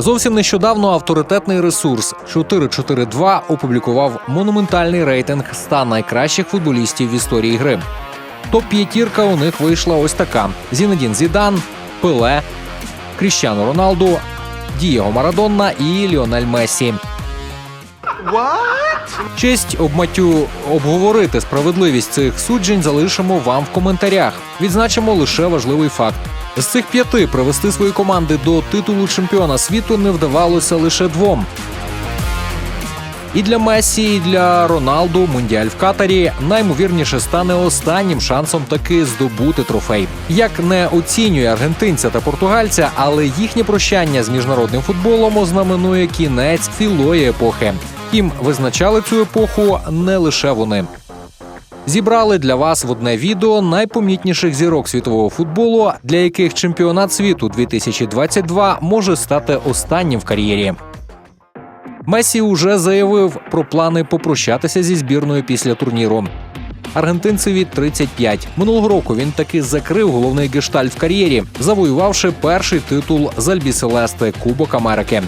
Зовсім нещодавно авторитетний ресурс 442 опублікував монументальний рейтинг 100 найкращих футболістів в історії гри. Топ п'ятірка у них вийшла ось така: Зінедін Зідан, Пеле, Кріщано Роналду, Дієго Марадонна і Ліонель Мессі. Честь обматю обговорити справедливість цих суджень залишимо вам в коментарях. Відзначимо лише важливий факт. З цих п'яти привести свої команди до титулу чемпіона світу не вдавалося лише двом. І для Мессі, і для Роналду мундіаль в Катарі наймовірніше стане останнім шансом таки здобути трофей. Як не оцінює аргентинця та португальця, але їхнє прощання з міжнародним футболом ознаменує кінець цілої епохи. Втім, визначали цю епоху не лише вони. Зібрали для вас в одне відео найпомітніших зірок світового футболу, для яких чемпіонат світу 2022 може стати останнім в кар'єрі. Месі уже заявив про плани попрощатися зі збірною після турніру. Аргентинцеві 35. Минулого року він таки закрив головний гештальт в кар'єрі, завоювавши перший титул з Альбіселесте Кубок Америки.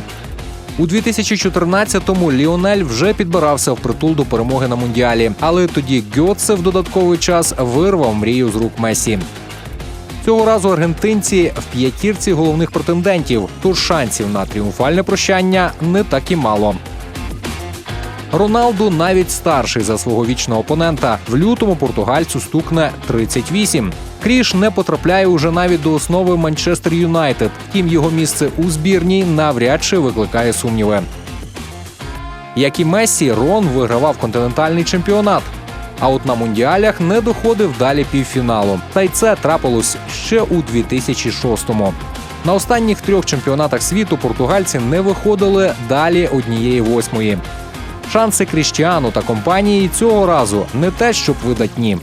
У 2014-му Ліонель вже підбирався в притул до перемоги на мундіалі, але тоді Гьотце в додатковий час вирвав мрію з рук Месі. Цього разу аргентинці в п'ятірці головних претендентів, тож шансів на тріумфальне прощання не так і мало. Роналду навіть старший за свого вічного опонента. В лютому португальцю стукне 38. Кріш не потрапляє уже навіть до основи Манчестер Юнайтед. Втім, його місце у збірній навряд чи викликає сумніви. Як і Мессі, Рон вигравав континентальний чемпіонат. А от на мундіалях не доходив далі півфіналу. Та й це трапилось ще у 2006-му. На останніх трьох чемпіонатах світу португальці не виходили далі однієї восьмої. Шанси Кріштіану та компанії цього разу не те, щоб видатні.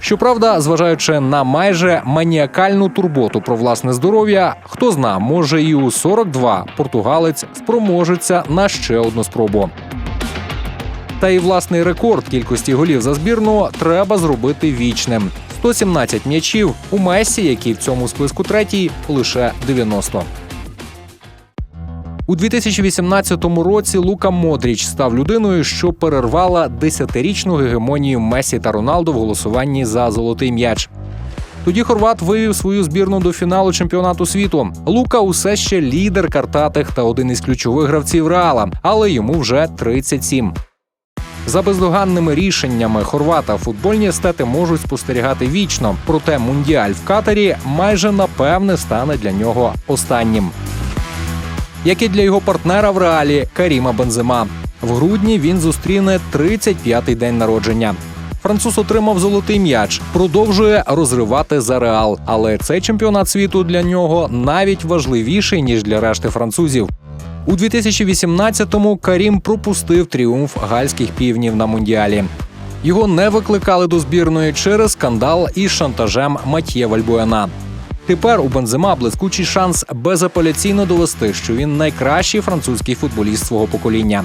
Щоправда, зважаючи на майже маніакальну турботу про власне здоров'я, хто зна, може і у 42 португалець спроможеться на ще одну спробу. Та і власний рекорд кількості голів за збірну треба зробити вічним. 117 м'ячів у Месі, який в цьому списку третій, лише 90. У 2018 році Лука Модріч став людиною, що перервала десятирічну гегемонію Месі та Роналду в голосуванні за золотий м'яч. Тоді Хорват вивів свою збірну до фіналу чемпіонату світу. Лука усе ще лідер картатих та один із ключових гравців Реала, але йому вже 37. За бездоганними рішеннями хорвата футбольні естети можуть спостерігати вічно, проте мундіаль в Катарі майже напевне стане для нього останнім. Як і для його партнера в реалі Каріма Бензема. В грудні він зустріне 35-й день народження. Француз отримав золотий м'яч, продовжує розривати за реал. Але цей чемпіонат світу для нього навіть важливіший ніж для решти французів. У 2018-му Карім пропустив тріумф гальських півнів на мундіалі. Його не викликали до збірної через скандал із шантажем Матьє Вальбуена. Тепер у Бензема блискучий шанс безапеляційно довести, що він найкращий французький футболіст свого покоління.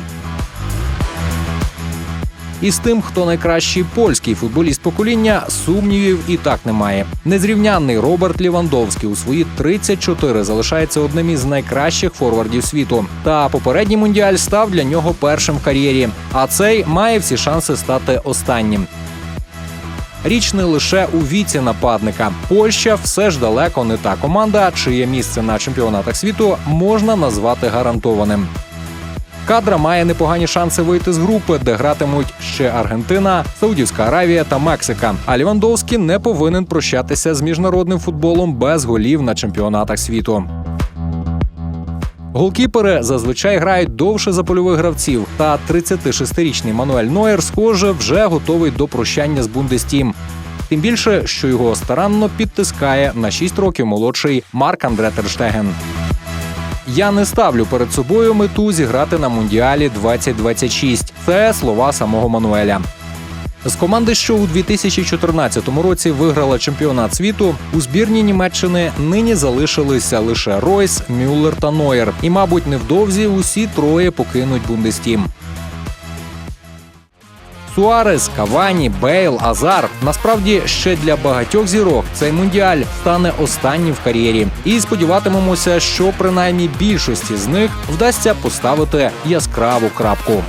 І з тим, хто найкращий польський футболіст покоління, сумнівів і так немає. Незрівнянний Роберт Лівандовський у свої 34 залишається одним із найкращих форвардів світу. Та попередній мундіаль став для нього першим в кар'єрі. А цей має всі шанси стати останнім. Річ не лише у віці нападника. Польща все ж далеко не та команда, чиє місце на чемпіонатах світу можна назвати гарантованим. Кадра має непогані шанси вийти з групи, де гратимуть ще Аргентина, Саудівська Аравія та Мексика. А Лівандовський не повинен прощатися з міжнародним футболом без голів на чемпіонатах світу. Голкіпери зазвичай грають довше за польових гравців. Та 36-річний Мануель Нойер, схоже, вже готовий до прощання з Бундестім. Тим більше, що його старанно підтискає на 6 років молодший Марк Андре Терштеген. Я не ставлю перед собою мету зіграти на мундіалі 2026. Це слова самого Мануеля. З команди, що у 2014 році виграла чемпіонат світу, у збірні Німеччини нині залишилися лише Ройс, Мюллер та Нойер. І, мабуть, невдовзі усі троє покинуть Бундестім. Суарес, Кавані, Бейл, Азар. Насправді ще для багатьох зірок цей мундіаль стане останнім в кар'єрі. І сподіватимемося, що принаймні більшості з них вдасться поставити яскраву крапку.